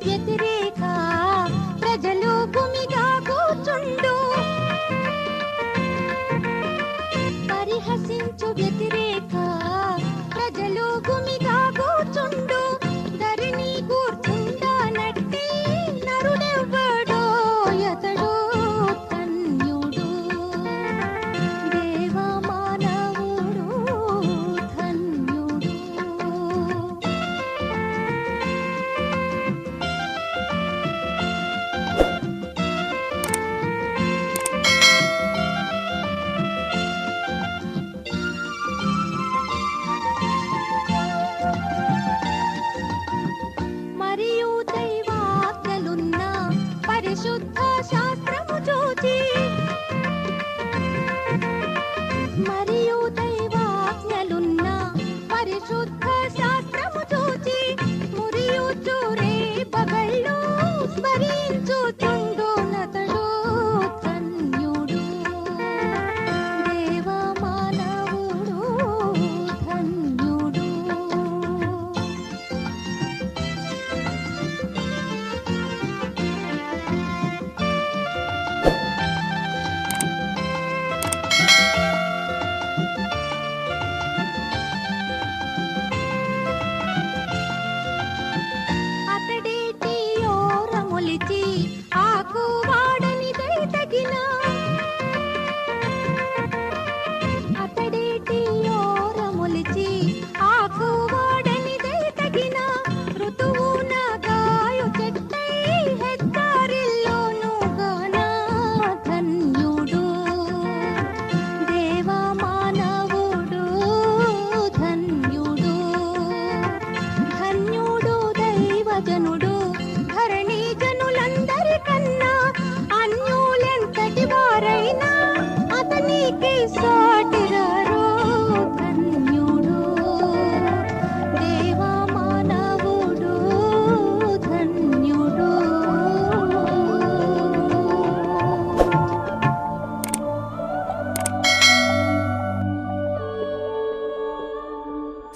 别提。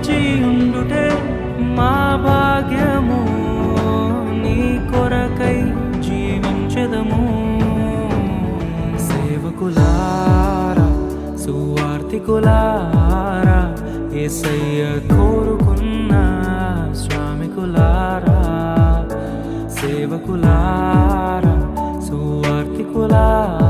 నిలచి ఉండుటే మా భాగ్యము నీ కొరకై జీవించదము. సేవకులారా సువార్తికులారా ఏసయ్య కోరుకున్న స్వామికులారా. సేవకులారా సువార్తికులారా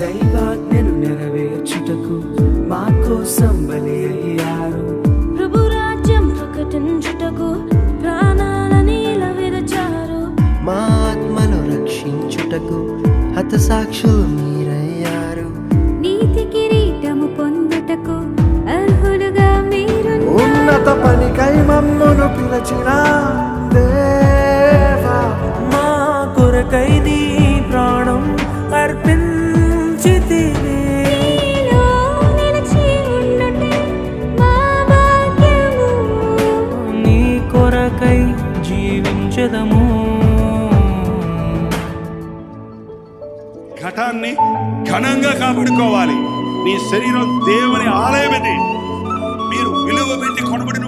దైవాజ్ఞను నెరవేర్చుటకు మా కోసం బలి అయ్యారు. ప్రభు రాజ్యం ప్రకటించుటకు ప్రాణాలని విరచారు మా ఆత్మను రక్షించుటకు హతసాక్షులు మీరయ్యారు. నీతి కిరీటము పొందుటకు అర్హులుగా మీరు ఉన్నత పనికై మమ్మును పిలచిన ఘటాన్ని ఘనంగా కాపాడుకోవాలి. నీ శరీరం దేవుని ఆలయం ఇది. మీరు విలువ పెట్టి కొనబడిన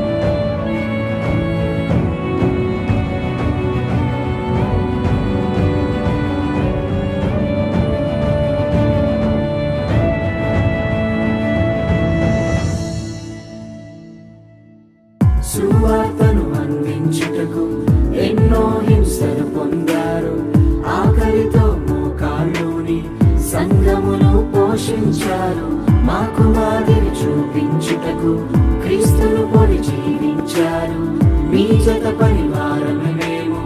చూపించుటకు క్రీస్తును పొడి జీవించారు. మీ జత పరివారమే మేము.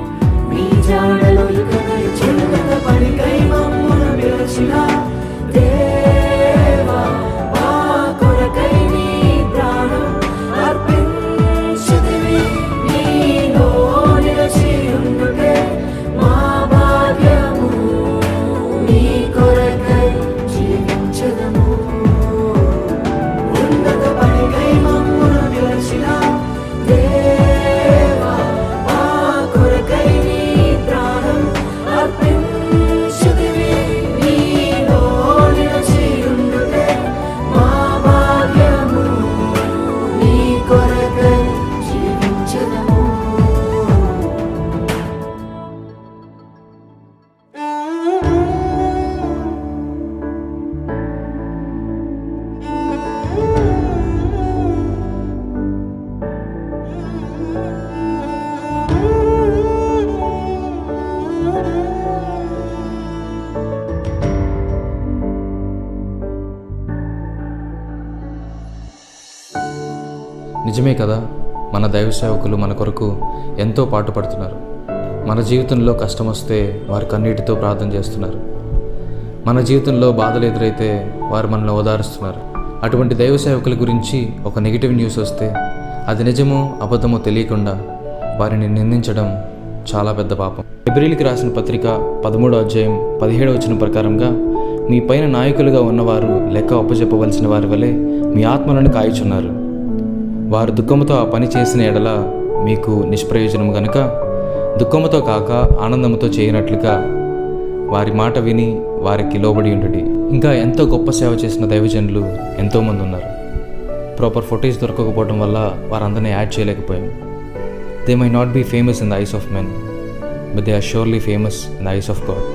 మీ జాడలో ఇక చిలకత పడికై మమ్మును పిలిచిన నిజమే కదా? మన దైవ సేవకులు మన కొరకు ఎంతో పాటుపడుతున్నారు. మన జీవితంలో కష్టం వస్తే వారు కన్నీటితో ప్రార్థన చేస్తున్నారు. మన జీవితంలో బాధలు ఎదురైతే వారు మనల్ని ఓదారుస్తున్నారు. అటువంటి దైవ సేవకుల గురించి ఒక నెగిటివ్ న్యూస్ వస్తే అది నిజమో అబద్ధమో తెలియకుండా వారిని నిందించడం చాలా పెద్ద పాపం. ఎబ్రిల్కి రాసిన పత్రిక పదమూడో అధ్యాయం పదిహేడో వచ్చిన ప్రకారంగా మీ పైన నాయకులుగా ఉన్నవారు లెక్క అప్పచెప్పవలసిన వారి వలె మీ ఆత్మలను కాయచున్నారు. వారు దుఃఖముతో ఆ పని చేసిన ఎడల మీకు నిష్ప్రయోజనం గనుక దుఃఖముతో కాక ఆనందముతో చేయనట్లుగా వారి మాట విని వారికి లోబడి ఉండుడి. ఇంకా ఎంతో గొప్ప సేవ చేసిన దైవజనులు ఎంతోమంది ఉన్నారు. ప్రాపర్ ఫొటేజ్ దొరకకపోవడం వల్ల వారందరినీ యాడ్ చేయలేకపోయాం. They may not be famous in the eyes of men but they are surely famous in the eyes of God